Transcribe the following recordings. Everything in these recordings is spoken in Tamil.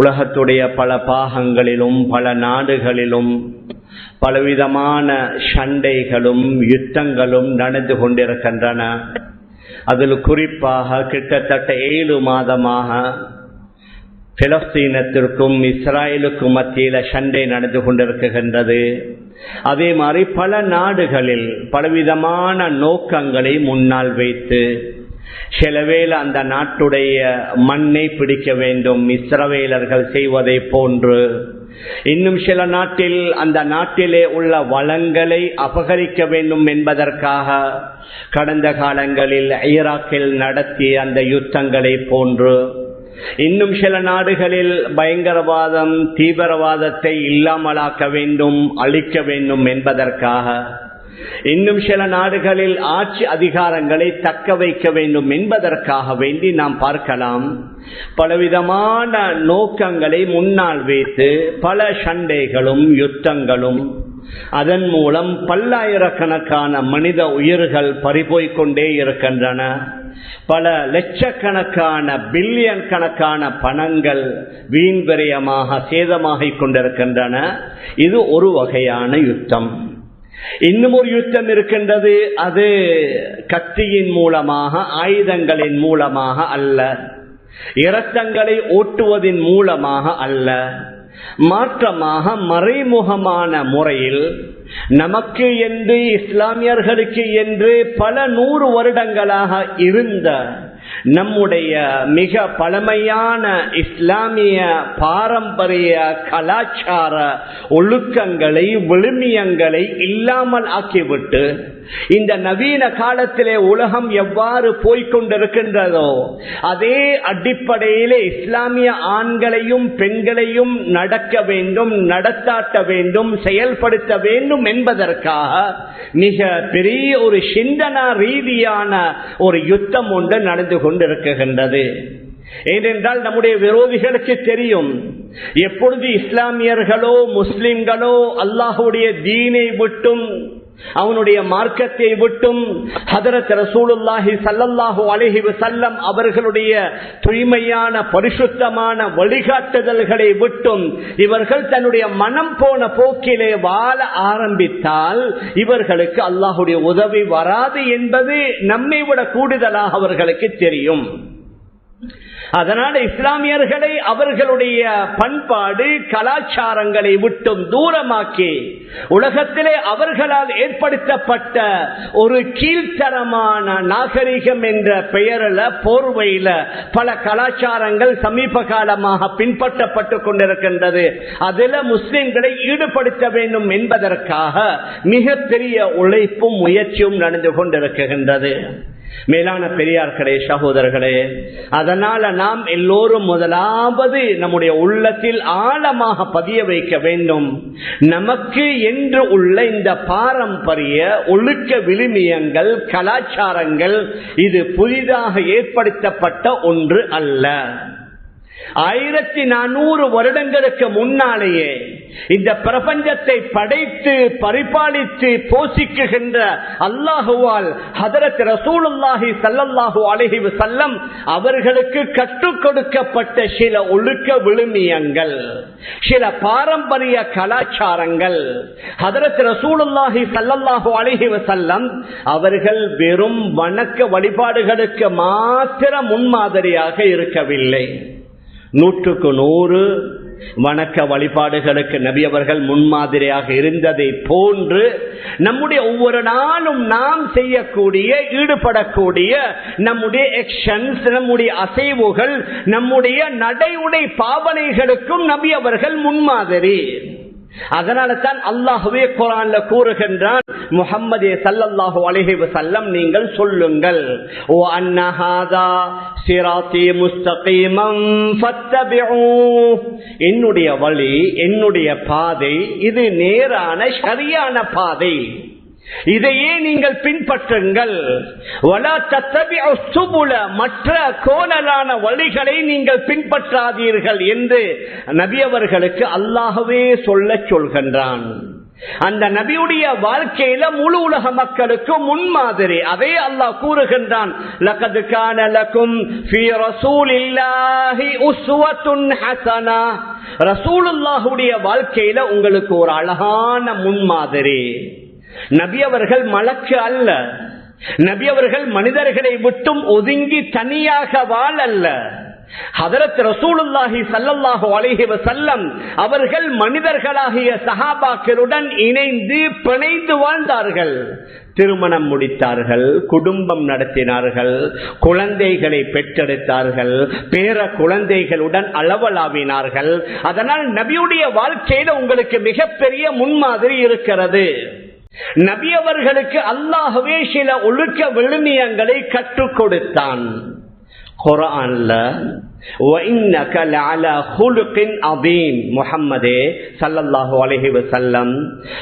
உலகத்துடைய பல பாகங்களிலும் பல நாடுகளிலும் பலவிதமான சண்டைகளும் யுத்தங்களும் நடந்து கொண்டிருக்கின்றன. அதில் குறிப்பாக கிட்டத்தட்ட ஏழு மாதமாக பிலஸ்தீனத்திற்கும் இஸ்ராயலுக்கும் மத்தியில் சண்டை நடந்து கொண்டிருக்கின்றது. அதே மாதிரி பல நாடுகளில் பலவிதமான நோக்கங்களை முன்னால் வைத்து சிலவேளை அந்த நாட்டுடைய மண்ணை பிடிக்க வேண்டும். இஸ்ரவேலர்கள் செய்வதை போன்று. இன்னும் சில நாட்டில் அந்த நாட்டிலே உள்ள வளங்களை அபகரிக்க வேண்டும் என்பதற்காக கடந்த காலங்களில் ஈராக்கில் நடத்திய அந்த யுத்தங்களை போன்று. இன்னும் சில நாடுகளில் பயங்கரவாதம் தீவிரவாதத்தை இல்லாமலாக்க வேண்டும் அழிக்க வேண்டும் என்பதற்காக. இன்னும் சில நாடுகளில் ஆட்சி அதிகாரங்களை தக்க வைக்க வேண்டும் என்பதற்காக வேண்டி நாம் பார்க்கலாம். பலவிதமான நோக்கங்களை முன்னால் வைத்து பல சண்டைகளும் யுத்தங்களும் அதன் மூலம் பல்லாயிரக்கணக்கான மனித உயிர்கள் பறிபோய்க் கொண்டே இருக்கின்றன. பல லட்சக்கணக்கான பில்லியன் கணக்கான பணங்கள் வீண் விரயமாக சேதமாகிக் கொண்டிருக்கின்றன. இது ஒரு வகையான யுத்தம். இன்னும் ஒரு யுத்தம் இருக்கின்றது. அது கத்தியின் மூலமாக ஆயுதங்களின் மூலமாக அல்ல. இரத்தங்களை ஓட்டுவதின் மூலமாக அல்ல. மாற்றமாக மறைமுகமான முறையில் நமக்கு என்று இஸ்லாமியர்களுக்கு என்று பல நூறு வருடங்களாக இருந்த நம்முடைய மிக பழமையான இஸ்லாமிய பாரம்பரிய கலாச்சார ஒழுக்கங்களை விழுமியங்களை இல்லாமல் ஆக்கிவிட்டு இந்த நவீன காலத்திலே உலகம் எவ்வாறு போய்கொண்டிருக்கின்றதோ அதே அடிப்படையிலே இஸ்லாமிய ஆண்களையும் பெண்களையும் நடக்க வேண்டும் நடத்தாட்ட வேண்டும் செயல்படுத்த வேண்டும் என்பதற்காக மிக பெரிய ஒரு சிந்தனா ரீதியான ஒரு யுத்தம் ஒன்று நடந்து கொண்டு கொண்டிருக்கின்றது. ஏனென்றால் நம்முடைய விரோதிகளுக்கு தெரியும் எப்பொழுது இஸ்லாமியர்களோ முஸ்லிம்களோ அல்லாஹுடைய தீனை விட்டும் அவனுடைய மார்க்கத்தை விட்டும் ஹதரத் ரசூலுல்லாஹி சல்லல்லாஹு அலஹி வசல்லம் அவர்களுடைய தூய்மையான பரிசுத்தமான வழிகாட்டுதல்களை விட்டும் இவர்கள் தன்னுடைய மனம் போன போக்கிலே வாழ ஆரம்பித்தால் இவர்களுக்கு அல்லாஹுடைய உதவி வராது என்பது நம்மை விட கூடுதலாக அவர்களுக்கு தெரியும். அதனால இஸ்லாமியர்களை அவர்களுடைய பண்பாடு கலாச்சாரங்களை விட்டும் தூரமாக்கி உலகத்திலே அவர்களால் ஏற்படுத்தப்பட்ட ஒரு கீழ்த்தரமான நாகரிகம் என்ற பெயரில் போர்வையில பல கலாச்சாரங்கள் சமீப காலமாக பின்பற்றப்பட்டு கொண்டிருக்கின்றது. அதில் முஸ்லிம்களை ஈடுபடுத்த வேண்டும் என்பதற்காக மிகப்பெரிய உழைப்பும் முயற்சியும் நடந்து கொண்டிருக்கின்றது. மேலான பெரியார்களே சகோதரர்களே அதனால நாம் எல்லோரும் முதலாவது நம்முடைய உள்ளத்தில் ஆழமாக பதிய வைக்க வேண்டும். நமக்கு என்று உள்ள இந்த பாரம்பரிய ஒழுக்க விழுமியங்கள் கலாச்சாரங்கள் இது புதிதாக ஏற்படுத்தப்பட்ட ஒன்று அல்ல. ஆயிரத்தி நானூறு வருடங்களுக்கு முன்னாலேயே இந்த பிரபஞ்சத்தை படைத்து பரிபாலித்து போஷிக்குகின்ற அல்லாஹுவால் ஹதரத் ரசூலுல்லாஹி சல்லல்லாஹு அலஹி வசல்லம் அவர்களுக்கு கற்றுக் கொடுக்கப்பட்ட சில ஒழுக்க விழுமியங்கள் சில பாரம்பரிய கலாச்சாரங்கள். ஹதரத் ரசூலுல்லாஹி சல்லல்லாஹு அலஹி வசல்லம் அவர்கள் வெறும் வணக்க வழிபாடுகளுக்கு மாத்திர முன்மாதிரியாக இருக்கவில்லை. நூற்றுக்கு நூறு வணக்க வழிபாடுகளுக்கு நபி அவர்கள் முன்மாதிரியாக இருந்ததை போன்று நம்முடைய ஒவ்வொரு நாளும் நாம் செய்யக்கூடிய ஈடுபடக்கூடிய நம்முடைய எக்ஷன்ஸ் நம்முடைய அசைவுகள் நம்முடைய நடைமுறை பாவனைகளுக்கும் நபி அவர்கள் முன்மாதிரி. அதனால தான் அல்லாஹுவே குரான்ல கூறுகின்றான் முகம்மதே சல்லல்லாஹு அலைஹி வஸல்லம் நீங்கள் சொல்லுங்கள். ஓ அன்னஹாதா சிராத்தி முஸ்தகீமம் என்னுடைய வழி என்னுடைய பாதை இது நேரான சரியான பாதை. இதையே நீங்கள் பின்பற்றுங்கள். மற்ற கோணலான வழிகளை நீங்கள் பின்பற்றாதீர்கள் என்று நபியவர்களுக்கு அல்லாகவே சொல்ல சொல்கின்றான். அந்த நபியுடைய வாழ்க்கையில முழு உலக மக்களுக்கு முன்மாதிரி அதே அல்லாஹ் கூறுகின்றான். ரசூலுல்லாஹுடைய வாழ்க்கையில உங்களுக்கு ஒரு அழகான முன்மாதிரி. நபி அவர்கள் மலக்கு அல்ல. நபி அவர்கள் மனிதர்களை விட்டும் ஒதுங்கி தனியாக வாழல்ல ஹதரத் ரசூலுல்லாஹி சல்லல்லாஹு அலைஹி வஸல்லம் அவர்கள் மனிதர்களாகிய சஹாபாக்களுடன் இணைந்து பிணைந்து வாழ்ந்தார்கள். திருமணம் முடித்தார்கள் குடும்பம் நடத்தினார்கள் குழந்தைகளை பெற்றெடுத்தார்கள் பேர குழந்தைகளுடன் அளவலாவினார்கள். அதனால் நபியுடைய வாழ்க்கையில உங்களுக்கு மிகப்பெரிய முன்மாதிரி இருக்கிறது. நபி அவர்களுக்கு அல்லாஹவே சில ஒழுக்க விழுமியங்களை கற்றுக் கொடுத்தான். குரான்ல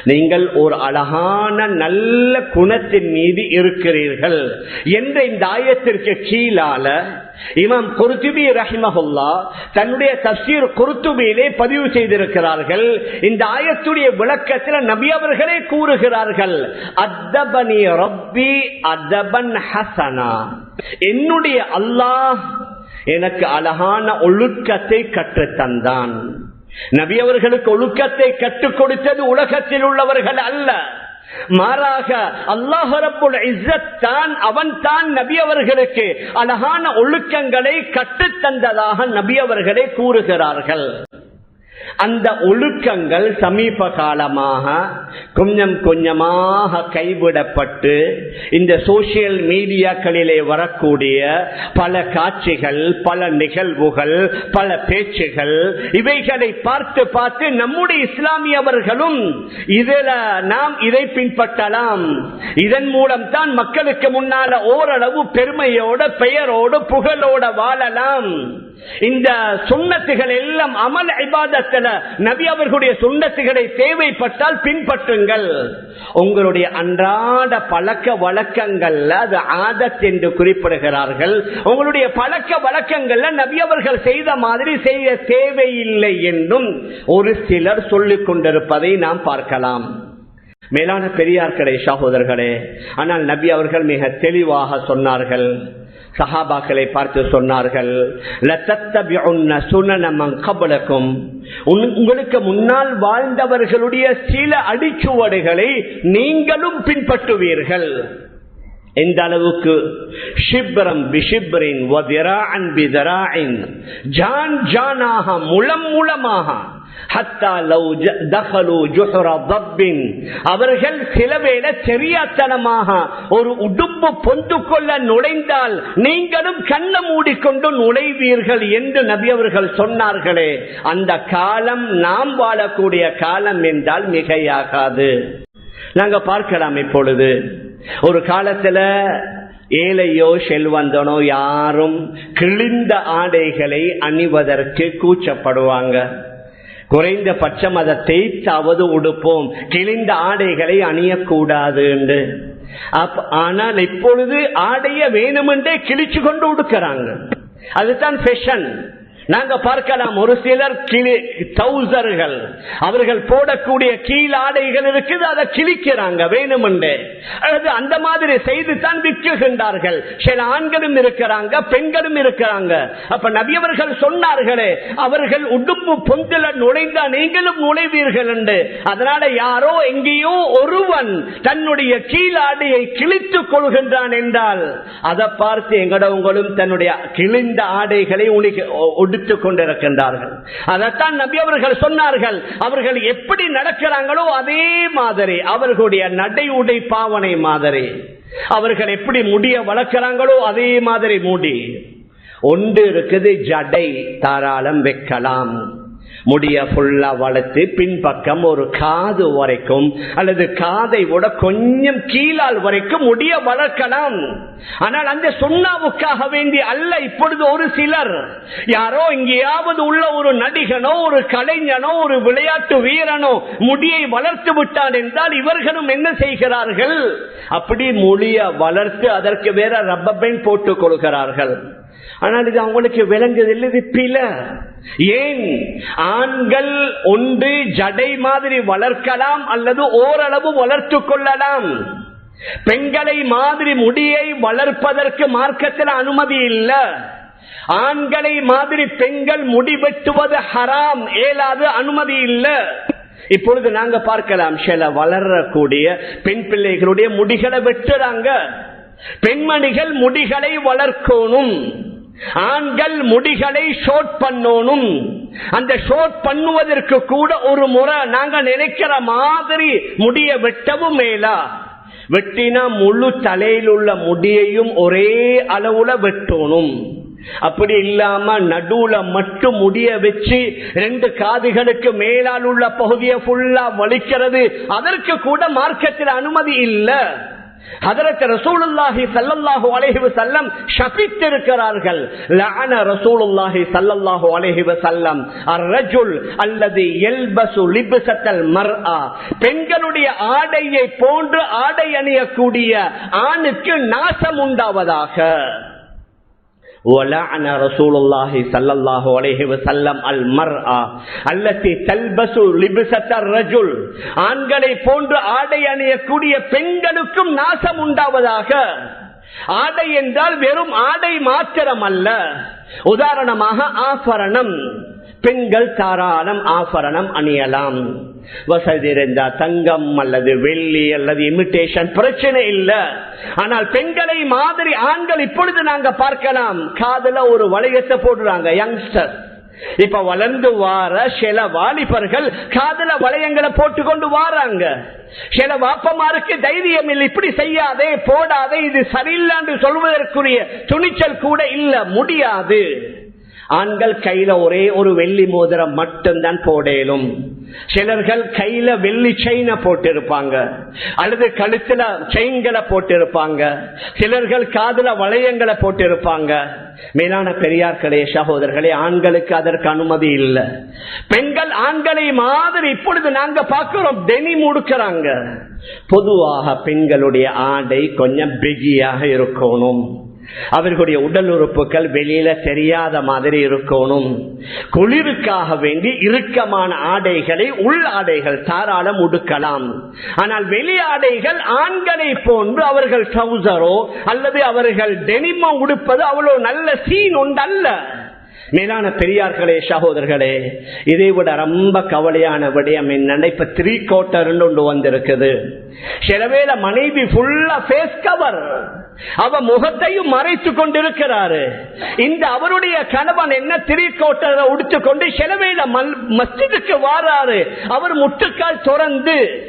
நீங்கள் ஒரு அழகான நல்ல குணத்தின் மீது இருக்கிறீர்கள். என்ற இந்த ஆயத்திற்கு கீழால இமாம் குருத்துபி ரஹிமஹுல்லா தன்னுடைய தப்சீர் குருத்துபியிலே பதிவு செய்திருக்கிறார்கள். இந்த ஆயத்துடைய விளக்கத்தில் நபி அவர்களே கூறுகிறார்கள் அத்தபனி ரப்பி அதபன் ஹசனா. என்னுடைய அல்லாஹ் எனக்கு அழகான ஒழுக்கத்தை கற்றுத் தந்தான் நபி அவர்களுக்கு ஒழுக்கத்தை கற்றுக் கொடுத்தது உலகத்தில் உள்ளவர்கள் அல்ல. மாறாக அல்லாஹ் இஸ்ஸத் தான் அவன் தான் நபி அவர்களுக்கு அழகான ஒழுக்கங்களை கற்றுத் தந்ததாக நபி அவர்களை கூறுகிறார்கள். அந்த ஒழுக்கங்கள் சமீப காலமாக கொஞ்சம் கொஞ்சமாக கைவிடப்பட்டு இந்த சோசியல் மீடியாக்களிலே வரக்கூடிய பல காட்சிகள் பல நிகழ்வுகள் பல பேச்சுகள் இவைகளை பார்த்து பார்த்து நம்முடைய இஸ்லாமியவர்களும் இதில் நாம் இதை பின்பற்றலாம். இதன் மூலம் தான் மக்களுக்கு முன்னால ஓரளவு பெருமையோட பெயரோடு புகழோட வாழலாம். இந்த சுண்ணத்துகள் எல்லாம் அமல் ஐபாதத்தில் நபி அவர்களுடைய சுண்ணத்துகளை தேவைப்பட்டால் பின்பற்றுங்கள். உங்களுடைய அன்றாட பழக்க வழக்கங்கள்ல அது ஆதத் என்று குறிப்பிடுகிறார்கள். உங்களுடைய பழக்க வழக்கங்கள்ல நபி அவர்கள் செய்த மாதிரி செய்ய தேவையில்லை என்றும் ஒரு சிலர் சொல்லிக் கொண்டிருப்பதை நாம் பார்க்கலாம். மேலான பெரியார்களே சகோதரர்களே ஆனால் நபி அவர்கள் மிக தெளிவாக சொன்னார்கள். சஹாபாக்களை பார்த்து சொன்னார்கள் உங்களுக்கு முன்னால் வாழ்ந்தவர்களுடைய சில அடிச்சுவடுகளை நீங்களும் பின்பற்றுவீர்கள். எந்த அளவுக்கு? ஷிப்ரம் பிஷிப்ரின் ஜான் ஜானாக முளம் மூலமாக அவர்கள் சிலவேளை தெரியாத்தனமாக ஒரு உடுப்பு பொந்து கொள்ள நுழைந்தால் நீங்களும் கண்ண மூடிக்கொண்டு நுழைவீர்கள் என்று நபி அவர்கள் சொன்னார்களே. அந்த காலம் நாம் வாழக்கூடிய காலம் என்றால் மிகையாகாது. நாங்க பார்க்கலாம் இப்பொழுது. ஒரு காலத்துல ஏழையோ செல்வந்தனோ யாரும் கிழிந்த ஆடைகளை அணிவதற்கு கூச்சப்படுவாங்க. குறைந்த பட்சம் அதை தேய்த்தாவது உடுப்போம். கிழிந்த ஆடைகளை அணியக்கூடாது என்று. ஆனால் இப்பொழுது ஆடைய வேணுமென்றே கிழிச்சு கொண்டு உடுக்கிறாங்க. அதுதான் ஃபேஷன் நாங்க பார்க்கலாம் ஒரு சிலர் கிளி டவுசர்கள் அவர்கள் போடக்கூடிய கீழ் ஆடைகள் இருக்குது அதை கிழிக்கிறாங்க வேணுமென்று. அல்லது அந்த மாதிரி செய்து தான் விற்குகின்றார்கள் சில ஆண்களும் இருக்கிறாங்க பெண்களும் இருக்கிறாங்க. அப்ப நபியவர்கள் சொன்னார்களே அவர்கள் உடுப்பு பொந்தில நுழைந்தா நீங்களும் நுழைவீர்கள் என்று. அதனால யாரோ எங்கேயோ ஒருவன் தன்னுடைய கீழாடையை கிழித்துக் கொள்கின்றான் என்றால் அதை பார்த்து எங்கடவங்களும் தன்னுடைய கிழிந்த ஆடைகளை உடுத்துக் கொண்டிருக்கின்றார்கள். அதைத்தான் நபி அவர்கள் சொன்னார்கள். அவர்கள் எப்படி நடக்கிறாங்களோ அதே மாதிரி அவர்களுடைய நடை உடை பாவனை மாதிரி. அவர்கள் எப்படி முடிய வளர்க்கிறாங்களோ அதே மாதிரி மூடி. ஒன்று இருக்குது ஜடை தாராளம் வைக்கலாம். முடிய ஃபுல்லா வளர்த்து பின்பக்கம் ஒரு காது வரைக்கும் அல்லது காதை விட கொஞ்சம் கீழால் வரைக்கும் முடிய வளர்க்கலாம். ஆனால் அந்த சுண்ணாவுக்காக வேண்டி அல்ல இப்பொழுது ஒரு சிலர். யாரோ இங்கேயாவது உள்ள ஒரு நடிகனோ ஒரு கலைஞனோ ஒரு விளையாட்டு வீரனோ முடியை வளர்த்து விட்டான் என்றால் இவர்களும் என்ன செய்கிறார்கள்? அப்படி முடிய வளர்த்து அதற்கு வேற ரப்பர் பேண்ட் போட்டுக் கொள்கிறார்கள். ஆனால் இது அவங்களுக்கு விளங்குதில்லை இது பில ஏன்? ஆண்கள் ஒன்று ஜடை மாதிரி வளர்க்கலாம் அல்லது ஓரளவு வளர்த்து கொள்ளலாம். பெண்களை மாதிரி முடியை வளர்ப்பதற்கு மார்க்கத்தில் அனுமதி இல்லை. ஆண்களை மாதிரி பெண்கள் முடி வெட்டுவது ஹராம் ஏலாது அனுமதி இல்லை. இப்பொழுது நாங்க பார்க்கலாம் சில வளரக்கூடிய பெண் பிள்ளைகளுடைய முடிகளை வெட்டுறாங்க. பெண்மணிகள் முடிகளை வளர்க்கணும். ஆண்கள் முடிகளை ஷோட் பண்ணணும். அந்த ஷோட் பண்ணுவதற்கு கூட ஒரு முறை நாங்க நினைக்கிற மாதிரி முடிய வெட்டவும் மேலா. வெட்டினா முழு தலையில் உள்ள முடியையும் ஒரே அளவுல வெட்டணும். அப்படி இல்லாம நடுவுல மட்டும் முடிய வச்சு ரெண்டு காதுகளுக்கு மேலால் உள்ள பகுதியை ஃபுல்லா வலிக்கிறது. அதற்கு கூட மார்க்கத்தில் அனுமதி இல்லை. ஹதரத் ரசூலுல்லாஹி ஸல்லல்லாஹு அலைஹி வஸல்லம் ஷபித்திருக்கிறார்கள். லஅன ரசூலுல்லாஹி ஸல்லல்லாஹு அலைஹி வஸல்லம். அர்-ரஜுல் அல்லதி யல்பசு லிப்ஸத்தல் மர்ஆ. பெண்களுடைய ஆடையை போன்று ஆடை அணியக்கூடிய ஆணுக்கு நாசம் உண்டாவதாக. ولعن رسول الله صلى الله عليه وسلم المرأة التي تلبس لبسة الرجل ஆண்களை போன்று ஆடை அணியக்கூடிய பெண்களுக்கும் நாசம் உண்டாவதாக ஆடை என்றால் வெறும் ஆடை மாத்திரம் அல்ல உதாரணமாக ஆபரணம் பெண்கள் தாராளம் ஆபரணம் அணியலாம் வசதி இருந்தா தங்கம் அல்லது வெள்ளி அல்லது இமிட்டேஷன் பிரச்சனை இல்ல. ஆனால் பெண்களை மாதிரி ஆண்கள் இப்பொழுது நாங்க பார்க்கலாம். காதல ஒரு வளையத்தை போடுறாங்க யங்ஸ்டர் இப்ப வளர்ந்து வார சில வாலிபர்கள் காதல வளையங்களை போட்டுக்கொண்டு வாராங்க. சில வாப்பமாருக்கு தைரியம் இல்லை இப்படி செய்யாதே போடாதே இது சரியில்லான்னு சொல்வதற்குரிய துணிச்சல் கூட இல்ல முடியாது. ஆண்கள் கையில ஒரே ஒரு வெள்ளி மோதிரம் மட்டும்தான் போடலும். சிலர்கள் கையில வெள்ளி செயினை போட்டிருப்பாங்க. அல்லது கழுத்துல செயின்களை போட்டிருப்பாங்க. சிலர்கள் காதுல வளையங்களை போட்டிருப்பாங்க. மேலான பெரியார்களே சகோதரர்களே ஆண்களுக்கு அதற்கு அனுமதி இல்லை. பெண்கள் ஆண்களை மாதிரி இப்பொழுது நாங்க பார்க்கிறோம் டெனி முடுக்கிறாங்க. பொதுவாக பெண்களுடைய ஆடை கொஞ்சம் பிகியாக இருக்கணும். அவர்களுடைய உடல் உறுப்புகள் வெளியில தெரியாத மாதிரி இருக்கணும். குளிருக்காக வேண்டி இறுக்கமான ஆடைகளை உள் ஆடைகள் தாராளம் உடுக்கலாம். ஆனால் வெளி ஆடைகள் ஆண்களை போன்று அவர்கள் ட்ரௌசரோ அல்லது அவர்கள் டெனிமோ உடுப்பது அவ்வளவு நல்ல சீன் உண்டல்ல. மேலான பெரியார்களே சகோதரர்களே இதை விட ரொம்ப கவலையான விடயம் என்னன்னா இப்ப த்ரீ கோட்டர் ஒன்று வந்திருக்குது. சிலவேளை மனைவி ஃபுல்லா ஃபேஸ் கவர் அவ முகத்தையும் மறைத்து கொண்டிருக்கிறாரு. இந்த அவருடைய கணவன் என்ன திரிகோட்டரை உடுத்து கொண்டு செலவேல மஸ்ஜிதுக்கு வாராரு. அவர் முட்டுக்கால் துறந்து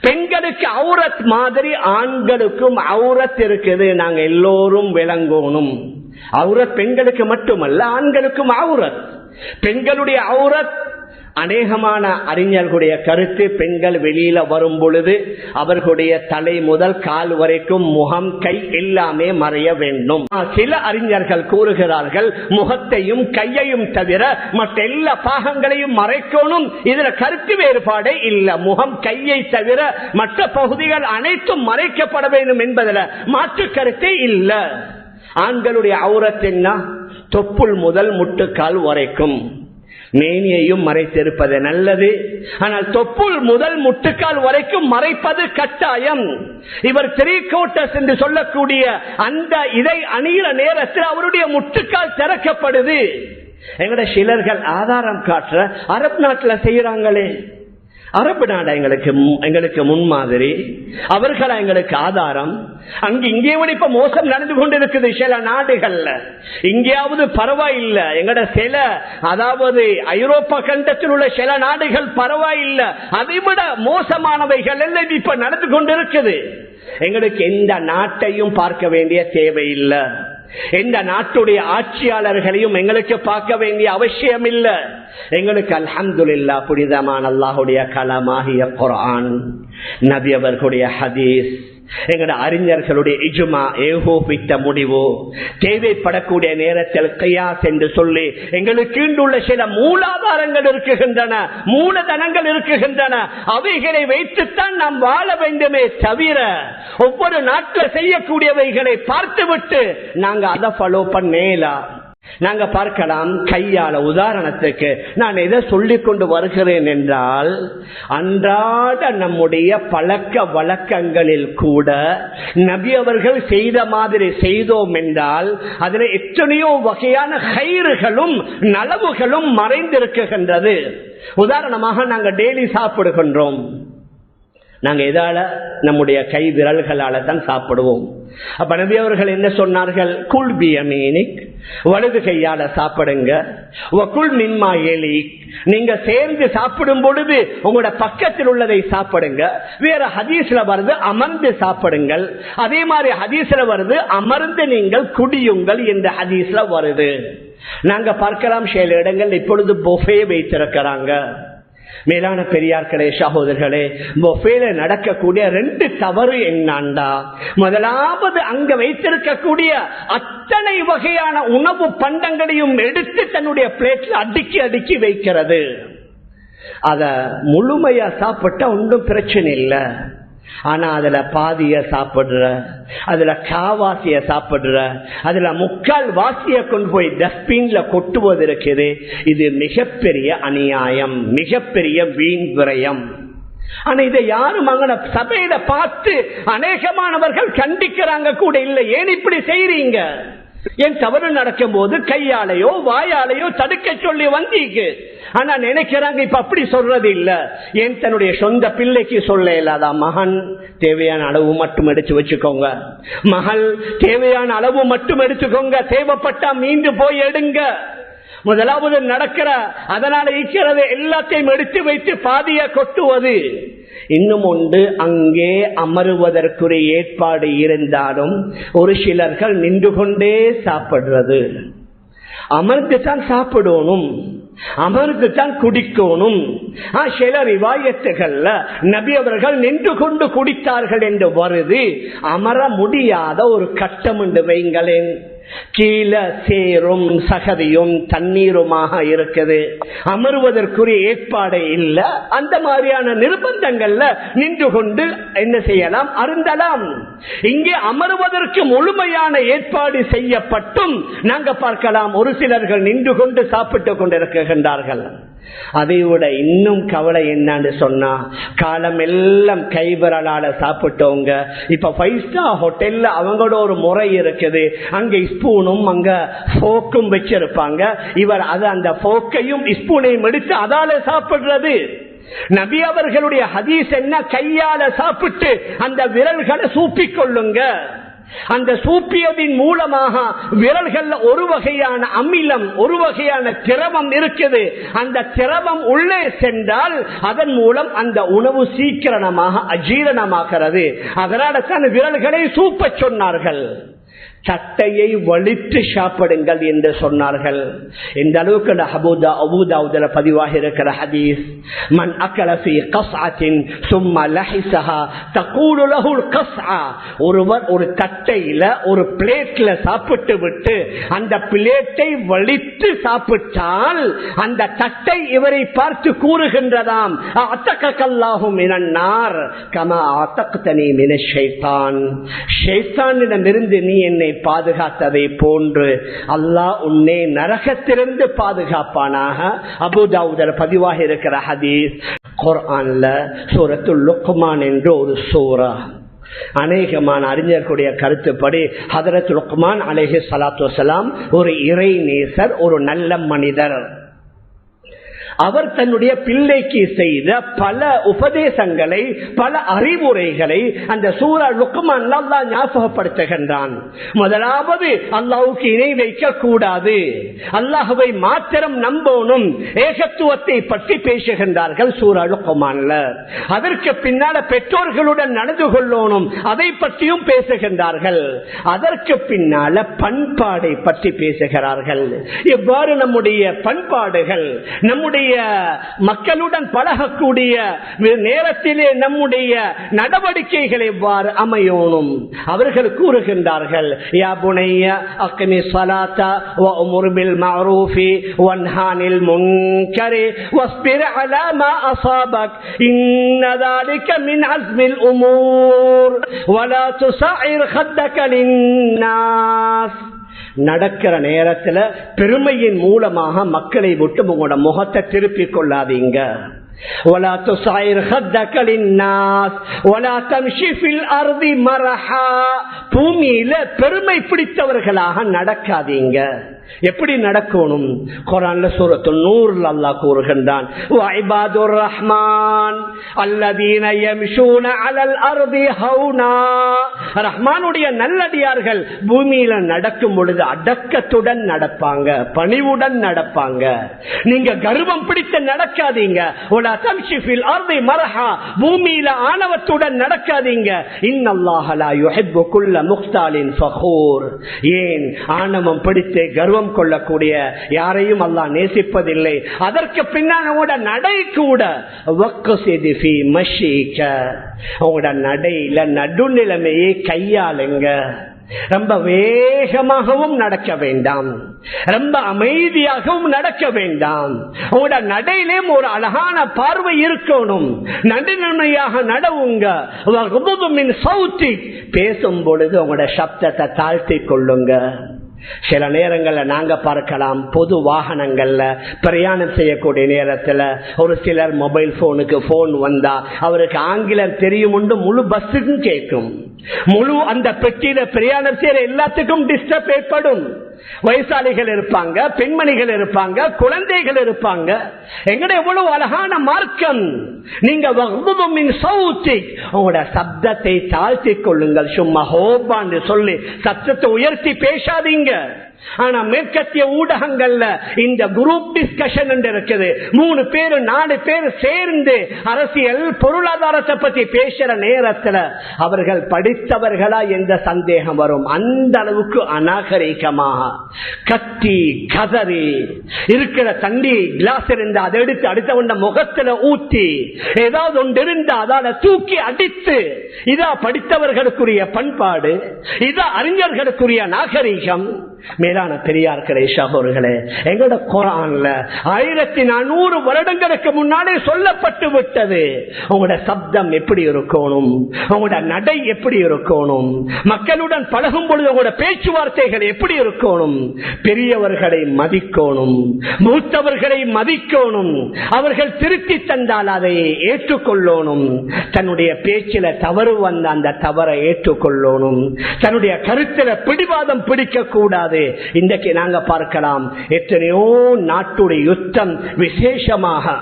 பெண்களுக்கு அவுரத் மாதிரி ஆண்களுக்கும் அவுரத் இருக்குது. நாங்க எல்லோரும் விளங்கணும். அவுரத் பெண்களுக்கு மட்டுமல்ல ஆண்களுக்கும் அவுரத் பெண்களுடைய அவுரத் அநேகமான அறிஞர்களுடைய கருத்து பெண்கள் வெளியில வரும் பொழுது அவர்களுடைய தலை முதல் கால் வரைக்கும் முகம் கை எல்லாமே மறைய வேண்டும். சில அறிஞர்கள் கூறுகிறார்கள் முகத்தையும் கையையும் தவிர மற்ற எல்லா பாகங்களையும் மறைக்கணும். இதுல கருத்து வேறுபாடே இல்ல. முகம் கையை தவிர மற்ற பகுதிகள் அனைத்தும் மறைக்கப்பட வேண்டும் என்பதில் மாற்று கருத்தே இல்ல. ஆண்களுடைய அவுரத் என்ன? தொப்புள் முதல் முட்டுக்கால் வரைக்கும். மேனியையும் மறைத்திருப்பது நல்லது. ஆனால் தொப்புள் முதல் முட்டுக்கால் வரைக்கும் மறைப்பது கட்டாயம். இவர் த்ரீ கோட்டஸ் என்று சொல்லக்கூடிய அந்த இதை அணிகிற நேரத்தில் அவருடைய முட்டுக்கால் திறக்கப்படுது. எங்கட சிலர்கள் ஆதாரம் காட்டுற அரபு நாட்டில் செய்யறாங்களே அரபு நாடு எங்களுக்கு எங்களுக்கு முன்மாதிரி அவர்களா எங்களுக்கு ஆதாரம். அங்கு இங்கே விட இப்ப மோசம் நடந்து கொண்டிருக்குது சில நாடுகள்ல. இங்கேயாவது பரவாயில்லை. எங்கட சில அதாவது ஐரோப்பா கண்டத்தில் உள்ள சில நாடுகள் பரவாயில்லை. அதை விட மோசமானவைகள் எல்லாம் இப்ப நடந்து கொண்டிருக்குது. எங்களுக்கு எந்த நாட்டையும் பார்க்க வேண்டிய தேவையில்லை. எந்த நாட்டுடைய ஆட்சியாளர்களையும் எங்களுக்கு பார்க்க வேண்டிய அவசியம் இல்லை எங்களுக்கு அல்ஹம்துல்லா புனிதமான அல்லாஹுடைய களமாகிய குரான் நபி அவர்களுடைய ஹதீஸ் எங்கட அறிஞர்களுடைய இஜுமா ஏகோபித்த முடிவு. தேவைப்படக்கூடிய நேரத்தில் கையாஸ் என்று சொல்லி எங்களுக்கு உள்ள சில மூலாதாரங்கள் இருக்குகின்றன மூலதனங்கள் இருக்குகின்றன அவைகளை வைத்துத்தான் நாம் வாழ வேண்டுமே தவிர ஒவ்வொரு நாட்டில் செய்யக்கூடியவைகளை பார்த்துவிட்டு நாங்க அதை ஃபாலோ பண்ணேலாம் நாங்க பார்க்கலாம் கையால உதாரணத்துக்கு நான் எதை சொல்லிக் கொண்டு வருகிறேன் என்றால் அன்றாட நம்முடைய பழக்க வழக்கங்களில் கூட நபி அவர்கள் செய்த மாதிரி செய்தோம் என்றால் அதில் எத்தனையோ வகையான கயிறுகளும் நலவுகளும் மறைந்திருக்குகின்றது உதாரணமாக நாங்க டெய்லி சாப்பிடுகின்றோம். நாங்கள் எதால நம்முடைய கை விரல்களால தான் சாப்பிடுவோம். அப்ப நபி அவர்கள் என்ன சொன்னார்கள்? குல் பியமீனிக் வலது கையால சாப்பிடுங்க. குல் மின்மா எலி நீங்க சேர்ந்து சாப்பிடும் பொழுது உங்களோட பக்கத்தில் உள்ளதை சாப்பிடுங்க. வேற ஹதீஸ்ல வருது அமர்ந்து சாப்பிடுங்கள். அதே மாதிரி ஹதீஸ்ல வருது அமர்ந்து நீங்கள் குடியுங்கள் என்ற ஹதீஸ்ல வருது. நாங்க பார்க்கலாம் சில இடங்கள் இப்பொழுது பொஃபே வைத்திருக்கிறாங்க. மேலான பெரியார்களே சகோதரர்களே பொஃபேல நடக்கக்கூடிய ரெண்டு தவறு என்னாண்டா? முதலாவது அங்க வைத்திருக்கக்கூடிய அத்தனை வகையான உணவு பண்டங்களையும் எடுத்து தன்னுடைய பிளேட்ல அடுக்கி அடுக்கி வைக்கிறது. அத முழுமையா சாப்பிட்டா ஒன்றும் பிரச்சனை இல்லை. ஆனா அதுல பாதிய சாப்பிடுற அதுல காவாசிய சாப்பிடுற அதுல முக்கால் வாசிய கொண்டு போய் டஸ்ட்பின்ல கொட்டுவது இருக்குது இது மிகப்பெரிய அநியாயம் மிகப்பெரிய வீண் விரயம். ஆனா இதை யாரும் அங்க சபையில பார்த்து அநேகமானவர்கள் கண்டிக்கிறாங்க கூட இல்லை. ஏன் இப்படி செய்றீங்க? என் தவறு நடக்கும் போது கையாலையோ வாயாலையோ தடுக்க சொல்லி வந்தீங்க ஆனா நினைக்கிறாங்க இப்ப அப்படி சொல்றது இல்ல. ஏன் தன்னுடைய சொந்த பிள்ளைக்கு சொல்ல இல்லாத மகன் தேவையான அளவு மட்டும் எடுத்து வச்சுக்கோங்க. மகள் தேவையான அளவு மட்டும் எடுத்துக்கோங்க. தேவைப்பட்டா மீண்டு போய் எடுங்க. முதலாவது நடக்கிற அதனால இருக்கிறது எல்லாத்தையும் எடுத்து வைத்து பாதிய கொட்டுவது. இன்னும் ஒன்று அங்கே அமருவதற்குரிய ஏற்பாடு இருந்தாலும் ஒரு சிலர்கள் நின்று கொண்டே சாப்பிடுறது. அமர்ந்து தான் சாப்பிடணும். அமர்ந்து தான் குடிக்கணும் சில ரிவாயத்துகள்ல நபி அவர்கள் நின்று கொண்டு குடித்தார்கள் என்று வருது. அமர முடியாத ஒரு கட்டம் என்று வைங்களேன். கீழே சேரும் சகதியும் தண்ணீருமாக இருக்குது. அமருவதற்குரிய ஏற்பாடு இல்ல. அந்த மாதிரியான நிர்பந்தங்கள்ல நின்று கொண்டு என்ன செய்யலாம்? அருந்தலாம். இங்கே அமருவதற்கு முழுமையான ஏற்பாடு செய்யப்பட்டும். நாங்க பார்க்கலாம். ஒரு சிலர்கள் நின்று கொண்டு சாப்பிட்டு கொண்டிருக்கின்றார்கள். அதை விட இன்னும் கவலை என்னன்னு சொன்னா காலம் எல்லாம் கைவிரலால சாப்பிட்டவங்க. இப்ப ஃபைவ் ஸ்டார் ஹோட்டல்ல அவங்களோட ஒரு முறை இருக்குது. அங்க ஸ்பூனும் அங்க போக்கும் வச்சிருப்பாங்க. இவர் அது அந்த போக்கையும் ஸ்பூனையும் எடுத்து அதால சாப்பிடுறது. நபி அவர்களுடைய ஹதீஸ் என்ன? கையால சாப்பிட்டு அந்த விரல்களை சூப்பிக் கொள்ளுங்க. அந்த சூப்பியதின் மூலமாக விரல்கள்ல ஒரு வகையான அமிலம் ஒரு வகையான திரவம் இருக்குது. அந்த திரவம் உள்ளே சென்றால் அதன் மூலம் அந்த உணவு சீக்கிரமாக அஜீரணமாகிறது. அதனால தான் விரல்களை சூப்ப சொன்னார்கள். சட்டையை வலித்து சாப்பிடுங்கள் என்று சொன்னார்கள். இந்த அளவுக்கு அபூதா அபூதாவுதல பதிவாக இருக்கிற ஹதீஸ் மண் அக்கலசி கசாத்தின் சும்மா லஹிசஹா தகூலு கசா ஒருவர் ஒரு தட்டையில ஒரு பிளேட்ல சாப்பிட்டு விட்டு அந்த பிளேட்டை வலித்து சாப்பிட்டால் அந்த தட்டை இவரை பார்த்து கூறுகின்றதாம். அத்தக்கல்லாகும் இனன்னார் கமா அத்தக்தனி மின ஷைத்தான். ஷைத்தானிடமிருந்து நீ என்னை பாதுகாத்ததை போன்று அல்லாஹ் உன்னை நரகத்திலிருந்து பாதுகாப்பானாக. அபுதாவுதர் பதிவாக இருக்கிற ஹதீஸ் குர்ஆன்ல சூரத்துல் லுக்மான் என்று ஒரு சூரா. அநேகமான அறிஞர்களுடைய கருத்துப்படி ஹதரத் லுக்மான் அலேஹி சலாத்து வலாம் ஒரு இறை நேசர் ஒரு நல்ல மனிதர். அவர் தன்னுடைய பிள்ளைக்கு செய்த பல உபதேசங்களை பல அறிவுரைகளை அந்த சூரா லுக்மான் அல்லாஹ் ஞாபகப்படுத்துகின்றான். முதலாவது அல்லாவுக்கு இணை வைக்க கூடாது அல்லாஹுவை மாத்திரம் நம்பணும். ஏகத்துவத்தை பற்றி பேசுகின்றார்கள் சூரா லுக்மான்ல. அதற்கு பின்னால பெற்றோர்களுடன் நடந்து கொள்ளணும். அதை பற்றியும் பேசுகின்றார்கள். அதற்கு பின்னால பண்பாடை பற்றி பேசுகிறார்கள். எவ்வாறு நம்முடைய பண்பாடுகள் நம்முடைய நம்முடைய மக்களுடன் பழகக்கூடிய நேரத்திலே நம்முடைய நடவடிக்கைகள் எவ்வாறு அமையணும் அவர்கள் கூறுகின்றார்கள் யா புனைய அக்மி சலாத்தா وأمر بالمعروف وانهى عن المنكر واصبر على ما أصابك إن ذلك من عزم الأمور ولا تسعر خدك للناس நடக்கிற நேரத்துல பெருமையின் மூலமாக மக்களை விட்டு உங்களோட முகத்தை திருப்பிக் கொள்ளாதீங்க ولا تصعر خدك للناس ولا تمشي في الارض مرحا பூமியில பெருமை பிடித்தவர்களாக நடக்காதீங்க எப்படி நடக்கணும்? குரான்ல சூரத்து நூறுல அல்லாஹ் கூறுகின்றான் வஐபாதுர் ரஹ்மான் அல்லதீன யம்ஷூன அலல் அர்தி ஹௌனா ரஹ்மானுடைய நல்லடியார்கள் பூமியில நடக்கும் பொழுது அடக்கத்துடன் நடப்பாங்க பணிவுடன் நடப்பாங்க. நீங்க கர்வம் பிடித்து நடக்காதீங்க. உலா தம்ஷி அர்தி மரஹா. பூமியில ஆணவத்துடன் நடக்காதீங்க. இன்னல்லாஹலா யுஹிப்பு குல்ல முக்தாலின் ஃபஹூர் ஏன்? ஆணவம் பிடித்து கர்வம் கொள்ளக்கூடிய யாரையும் அல்லா நேசிப்பதில்லை. அதற்கு பின்னால் உங்களோட நடை கூட. வக்குசிதி உங்களோட நடையில நடுநிலைமையை கையாளுங்க. ரொம்ப வேகமாகவும் நடக்க வேண்டாம். ரொம்ப அமைதியாகவும் நடக்க வேண்டாம். உங்களோட நடையிலும் ஒரு அழகான பார்வை இருக்கணும். நடுநிலைமையாக நடவுங்க. சவுத்தி பேசும் பொழுது உங்களோட சப்தத்தை தாழ்த்தி கொள்ளுங்க. சில நேரங்கள்ல நாங்க பார்க்கலாம் பொது வாகனங்கள்ல பிரயாணம் செய்யக்கூடிய நேரத்துல ஒரு சிலர் மொபைல் போனுக்கு போன் வந்தா அவருக்கு ஆங்கிலம் தெரியும் உண்டு முழு பஸ்ஸுக்கும் கேட்கும். முழு அந்த பெட்டியில பிரயாணம் செய்யற எல்லாத்துக்கும் டிஸ்டர்ப் ஏற்படும். வயசாளிகள் இருப்பாங்க பெண்மணிகள் இருப்பாங்க குழந்தைகள் இருப்பாங்க. எங்கட எவ்வளவு அழகான மார்க்கம். நீங்க உங்களோட சப்தத்தை தாழ்த்தி கொள்ளுங்கள். சும்மா ஹோபான்னு சொல்லி சத்தத்தை உயர்த்தி பேசாதீங்க. ஆனா மேற்கத்திய ஊடகங்கள்ல இந்த குரூப் டிஸ்கஷன் இருக்குது. மூணு பேரு நாலு பேர் சேர்ந்து அரசியல் பொருளாதாரத்தை பத்தி பேசுற நேரத்துல அவர்கள் படித்தவர்களா எந்த சந்தேகம் வரும். அந்த அளவுக்கு அநாகரிகமாக. கத்தி கதறி இருக்கிற தண்ணி கிளாஸ் இருந்தா அதை எடுத்து அடுத்தவண்ட முகத்துல ஊத்தி ஏதாவது ஒன்று இருந்தா அதால தூக்கி அடித்து இதா படித்தவர்களுக்குரிய பண்பாடு இதா அறிஞர்களுக்குரிய நாகரிகம் மேலான பெரியார்களே சகோர்களே எங்களோட குரான்ல ஆயிரத்தி நானூறு வருடங்களுக்கு முன்னாலே சொல்லப்பட்டு விட்டது. உங்களோட சப்தம் எப்படி இருக்கணும்? உங்களோட நடை எப்படி இருக்கணும்? மக்களுடன் பழகும் பொழுது உங்களோட பேச்சுவார்த்தைகள் எப்படி இருக்கணும்? பெரியவர்களை மதிக்கணும் மூத்தவர்களை மதிக்கணும் அவர்கள் திருத்தி தந்தால் அதை ஏற்றுக்கொள்ளணும். தன்னுடைய பேச்சில தவறு வந்த அந்த தவறை ஏற்றுக்கொள்ளணும். தன்னுடைய கருத்துல பிடிவாதம் பிடிக்க கூடாது இன்றைக்கு நாங்க பார்க்கலாம் எத்தனையோ நாட்டுடைய யுத்தம் விசேஷமாக.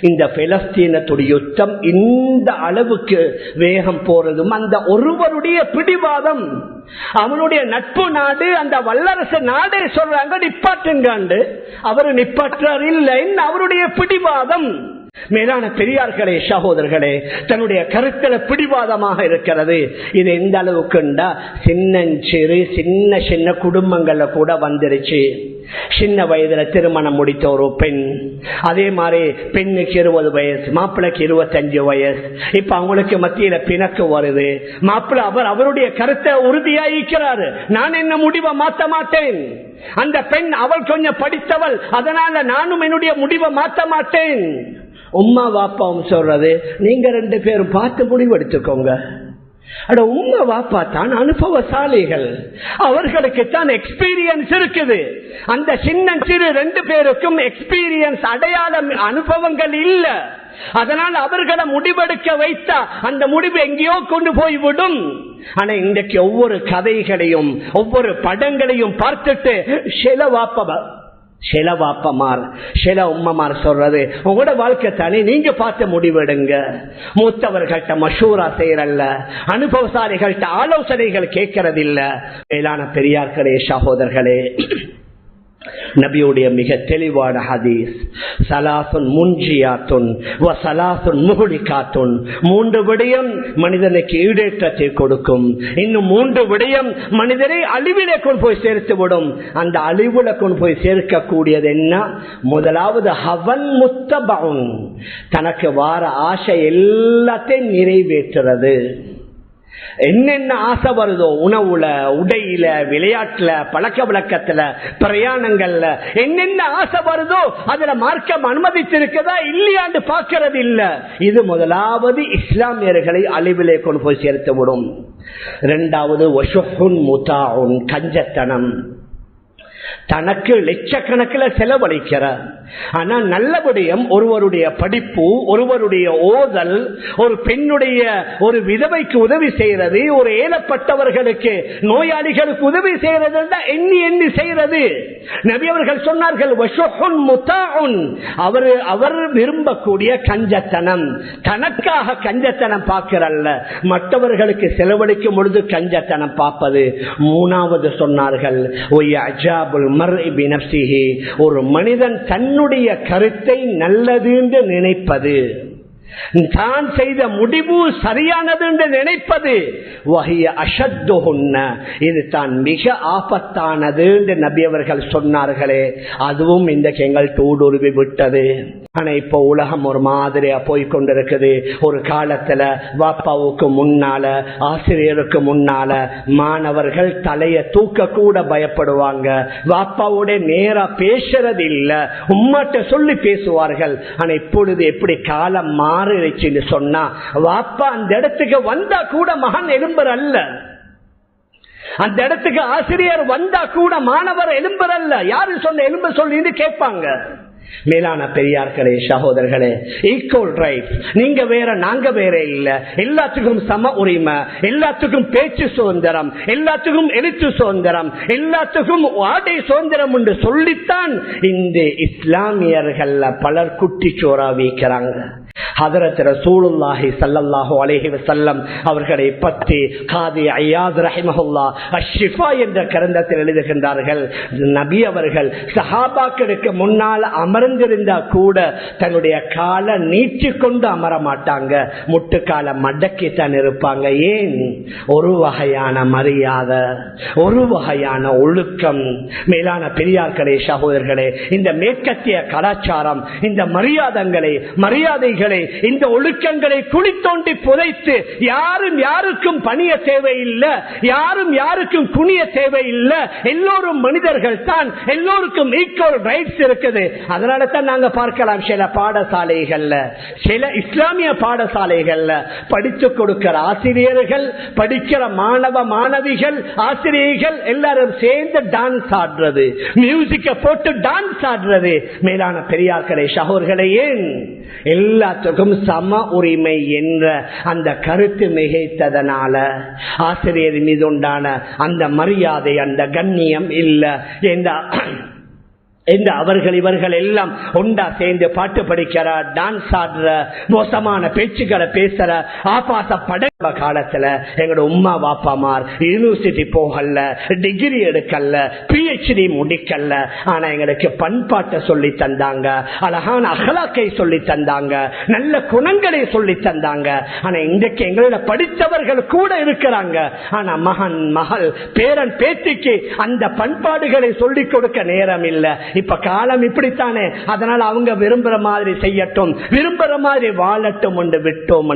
இந்த பெலஸ்தீனத்துடைய யுத்தம் இந்த அளவுக்கு வேகம் போறதும் அந்த ஒருவருடைய பிடிவாதம். அவனுடைய நட்பு நாடு அந்த வல்லரசு நாடே சொல்றாங்க நிப்பாட்டுங்காண்டு. அவர் நிப்பாற்றார் இல்லை அவருடைய பிடிவாதம். மேலான பெரியார்களே சகோதரர்களே தன்னுடைய கருத்துல பிடிவாதமாக இருக்கிறது. இது எந்த அளவுக்குண்டா சின்னஞ்சிறு சின்ன சின்ன குடும்பங்கள்ல கூட வந்துருச்சு. சின்ன வயதுல திருமணம் முடித்த ஒரு பெண். அதே மாதிரி பெண்ணுக்கு இருபது வயசு மாப்பிள்ளைக்கு இருபத்தஞ்சு வயசு. இப்ப அவங்களுக்கு மத்தியில பிணக்கு வருது. மாப்பிள்ள அவர் அவருடைய கருத்தை உறுதியாயிருக்கிறாரு. நான் என்ன முடிவை மாத்த மாட்டேன்? அந்த பெண் அவள் கொஞ்சம் படித்தவள் அதனால நானும் என்னுடைய முடிவை மாத்த மாட்டேன். உம்மா வாப்பாவும் சொல்றது. நீங்க ரெண்டு பேரும் பார்த்து முடிவு எடுத்துக்கோங்க. அட உண்மை வாப்பா தான் அனுபவசாலிகள். அவர்களுக்கு தான் எக்ஸ்பீரியன்ஸ் இருக்குது. அந்த சின்ன சிறு ரெண்டு பேருக்கும் எக்ஸ்பீரியன்ஸ் அடையாளம் அனுபவங்கள் இல்லை. அதனால் அவர்களை முடிவெடுக்க வைத்தா அந்த முடிவு எங்கேயோ கொண்டு போய்விடும். ஆனா இன்றைக்கு ஒவ்வொரு கதைகளையும் ஒவ்வொரு படங்களையும் பார்த்துட்டு சில வாப்ப சில வாப்பமார் சில உம்மமார் சொல்றது உங்களோட வாழ்க்கை தானே நீங்க பார்த்து முடிவெடுங்க. மூத்தவர்கள்ட்ட மஷூரா செய்யறல்ல அனுபவசாரிகள்ட்ட ஆலோசனைகள் கேட்கறது இல்ல மேலான பெரியார்களே சகோதரர்களே நபியுடைய மிக தெளிவான ஹதீஸ் சலாசுன் முன்ஜியாத்துன் வ சலாசுன் முகுலிகாத்துன் மூன்று விடயம் மனிதனுக்கு ஈடேற்றத்தை கொடுக்கும். இன்னும் மூன்று விடயம் மனிதனை அழிவிலே கொண்டு போய் சேர்த்து விடும் அந்த அழிவுல கொண்டு போய் சேர்க்கக்கூடியது என்ன? முதலாவது ஹவன் முத்தபவுன். தனக்கு வார ஆசை எல்லாத்தையும் நிறைவேற்றுறது. என்னென்ன ஆசை வருதோ உணவுல உடையில விளையாட்டுல பழக்க வழக்கத்துல பிரயாணங்கள்ல என்னென்ன ஆசை வருதோ அதுல மார்க்கம் அனுமதித்திருக்கதா இல்லையாண்டு பார்க்கறது இல்ல இது முதலாவது இஸ்லாமியர்களை அழிவிலே கொண்டு போய் சேர்த்து விடும். இரண்டாவது கஞ்சத்தனம். தனக்கு லட்சக்கணக்கில் செலவழிக்கிறார். ஆனால் நல்லபடியும் ஒருவருடைய படிப்பு ஒருவருடைய ஓதல் ஒரு பெண்ணுடைய ஒரு விதவைக்கு உதவி செய்யறது ஒரு ஏலப்பட்டவர்களுக்கு நோயாளிகளுக்கு உதவி செய்யறது எண்ணி எண்ணி செய்யறது நபி அவர்கள் சொன்னார்கள் அவர் அவர் விரும்பக்கூடிய கஞ்சத்தனம். தனக்காக கஞ்சத்தனம் பார்க்கிறல்ல. மற்றவர்களுக்கு செலவழிக்கும் பொழுது கஞ்சத்தனம் பார்ப்பது. மூணாவது சொன்னார்கள் ஒரு மனிதன் தன் என்னுடைய கருத்தை நல்லது என்று நினைப்பது. தான் செய்த முடிவு சரியானது என்று நினைப்பது. வகைய அசத்துகுன்ன இது தான் மிக ஆபத்தானது என்று நபியவர்கள் சொன்னார்களே. அதுவும் இந்த எங்கள் தூடுருவி விட்டது. ஆனா இப்ப உலகம் ஒரு மாதிரியா போய்கொண்டிருக்குது. ஒரு காலத்துல வாப்பாவுக்கு முன்னால ஆசிரியருக்கு முன்னால மாணவர்கள் தலைய தூக்க கூட பயப்படுவாங்க. வாப்பாவோட நேரா பேசுறது இல்ல உம்மாட்ட சொல்லி பேசுவார்கள். ஆனா இப்பொழுது எப்படி காலம் மாறிடுச்சுன்னு சொன்னா வாப்பா அந்த இடத்துக்கு வந்தா கூட மகன் எலும்பர் அல்ல. அந்த இடத்துக்கு ஆசிரியர் வந்தா கூட மாணவர் எலும்பர் அல்ல. யாரு சொன்ன எலும்பு சொல்லின்னு கேட்பாங்க. மேலான பெரியார்களே சகோதரர்களே ஈக்குவல் ரைட் நீங்க வேற நாங்க வேற இல்ல. எல்லாத்துக்கும் சம உரிமை. எல்லாத்துக்கும் பேச்சு சுதந்திரம். எல்லாத்துக்கும் எழுத்து சுதந்திரம். எல்லாத்துக்கும் ஆடை சுதந்திரம் என்று சொல்லித்தான் இந்த இஸ்லாமியர்கள் பலர் குட்டி சோறா வைக்கிறாங்க. ஹதரத் ரசூலுல்லாஹி ஸல்லல்லாஹு அலைஹி வசல்லம் அவர்களை பற்றி காதி ஐயாத் ரஹிமஹுல்லா அஷிஃபா என்ற கிரந்தத்தில் எழுதுகின்றார்கள். நபி அவர்கள் சஹாபாக்களுக்கு முன்னால் அமர்ந்திருந்தா கூட தன்னுடைய காலை நீட்டி கொண்டு அமர மாட்டாங்க. முட்டுக்கால மடக்கி தான் இருப்பாங்க. ஏன்? ஒரு வகையான மரியாதை ஒரு வகையான ஒழுக்கம். மேலான பெரியார்களே சகோதரர்களே இந்த மேற்கத்திய கலாச்சாரம் இந்த மரியாதங்களை மரியாதைகள் இந்த ஒழுக்கங்களை குழி தோண்டி புதைத்து யாரும் யாருக்கும் பணிய தேவையில்லை யாரும் யாருக்கும் குனிய தேவையில்லை எல்லோரும் மனிதர்கள் தான் எல்லோருக்கும் ஈக்குவல் ரைட்ஸ் இருக்குது. அதனால தான் நாங்க பார்க்கலாம் சில பாடசாலைகள்ல சில இஸ்லாமிய பாடசாலைகள்ல படித்து கொடுக்கிற ஆசிரியர்கள் படிக்கிற மாணவ மாணவிகள் ஆசிரியர்கள் எல்லாரும் சேர்ந்து டான்ஸ் ஆடுறது மியூசிக்க போட்டு டான்ஸ் ஆடுறது. மேலான பெரியார்களே சகோர்களே ஏன்? எல்லாத்துக்கும் சம உரிமை என்ற அந்த கருத்து மிகைத்ததனால ஆசிரியர் மீது உண்டான அந்த மரியாதை அந்த கண்ணியம் இல்லை. என்ற என்று அவர்கள் இவர்கள் எல்லாம் ஒண்டா சேர்ந்து பாட்டு படிக்கிற டான்ஸ் ஆடுற மோசமான பேச்சுக்களை பேசுற ஆபாச பட காலத்துல எங்களோட உமா வாப்பாமார் யூனிவர்சிட்டி போகல டிகிரி எடுக்கல பிஹெச்டி முடிக்கல ஆனா எங்களுக்கு பண்பாட்டை சொல்லி தந்தாங்க அழகான அகலாக்கை சொல்லி தந்தாங்க நல்ல குணங்களை சொல்லி தந்தாங்க. ஆனா இன்றைக்கு எங்களோட படித்தவர்கள் கூட இருக்கிறாங்க. ஆனா மகன் மகள் பேரன் பேத்திக்கு அந்த பண்பாடுகளை சொல்லிக் கொடுக்க நேரம் இல்லை. இப்ப காலம் இப்படித்தானே. அதனால அவங்க விரும்புற மாதிரி செய்யட்டும் விரும்புற மாதிரி வாழட்டும் என்று விட்டோம்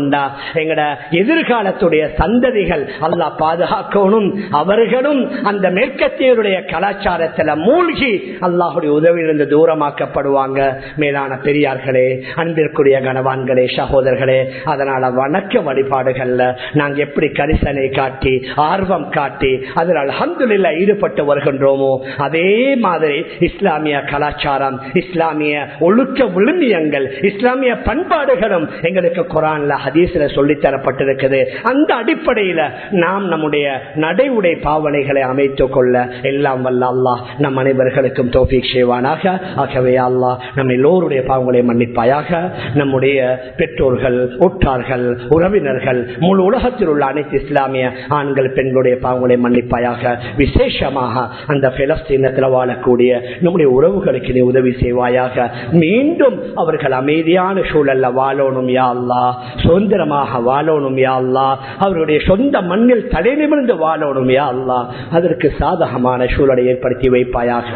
எங்கட எதிர்காலத்துடைய சந்ததிகள் அல்லா பாதுகாக்கணும். அவர்களும் அந்த மேற்கத்தியருடைய கலாச்சாரத்தில் மூழ்கி அல்லாஹுடைய உதவியிலிருந்து தூரமாக்கப்படுவாங்க. மேலான பெரியார்களே அன்பிற்குரிய கனவான்களே சகோதரர்களே அதனால வணக்க வழிபாடுகள்ல நாங்க எப்படி கரிசனை காட்டி ஆர்வம் காட்டி அதில் அலமதுல்ல ஈடுபட்டு வருகின்றோமோ அதே மாதிரி இஸ்லாமிய இஸ்லாமிய கலாச்சாரம் இஸ்லாமிய ஒழுக்க விழுமியங்கள் இஸ்லாமிய பண்பாடுகளும் எங்களுக்கு குரான்ல ஹதீஸ்ல சொல்லித்தரப்பட்டிருக்குது அந்த அடிப்படையில நாம் நம்முடைய நடைமுறை பாவனைகளை அமைத்துக் கொள்ள எல்லாம் வல்ல அல்லாஹ் நம் அனைவர்களுக்கும் தோஃபிக் செய்வானாக. ஆகவே அல்லாஹ் நம் எல்லோருடைய பாவங்களை மன்னிப்பாயாக. நம்முடைய பெற்றோர்கள் உற்றார்கள் உறவினர்கள் முழு உலகத்தில் உள்ள அனைத்து இஸ்லாமிய ஆண்கள் பெண்களுடைய பாவங்களை மன்னிப்பாயாக. விசேஷமாக அந்த பிலஸ்தீனத்தில் வாழக்கூடிய நம்முடைய உறவுகளுக்கு நீ உதவி செய்வாயாக. மீண்டும் அவர்கள் அமைதியான சூழல்ல வாழணும் யாழ்லா சுதந்திரமாக வாழணும் யாழ்லா அவருடைய சொந்த மண்ணில் தலை நிமிர்ந்து வாழணும் யாழ்லா அதற்கு சாதகமான சூழலை ஏற்படுத்தி வைப்பாயாக.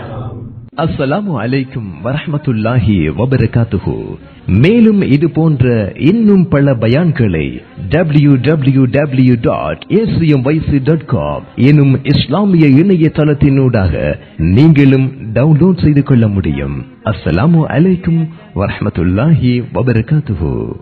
அஸ்லாம் வலைக்கும் வரமத்துல்லாஹி வபரகாத்து மேலும் இது போன்ற இன்னும் பல பயான்களை W W W dot dot com எனும் இஸ்லாமிய இணையதளத்தினூடாக நீங்களும் டவுன்லோட் செய்து கொள்ள முடியும். அஸ்ஸலாமு அலைக்கும் வரஹ்மத்துல்லாஹி வபரகாத்துஹு.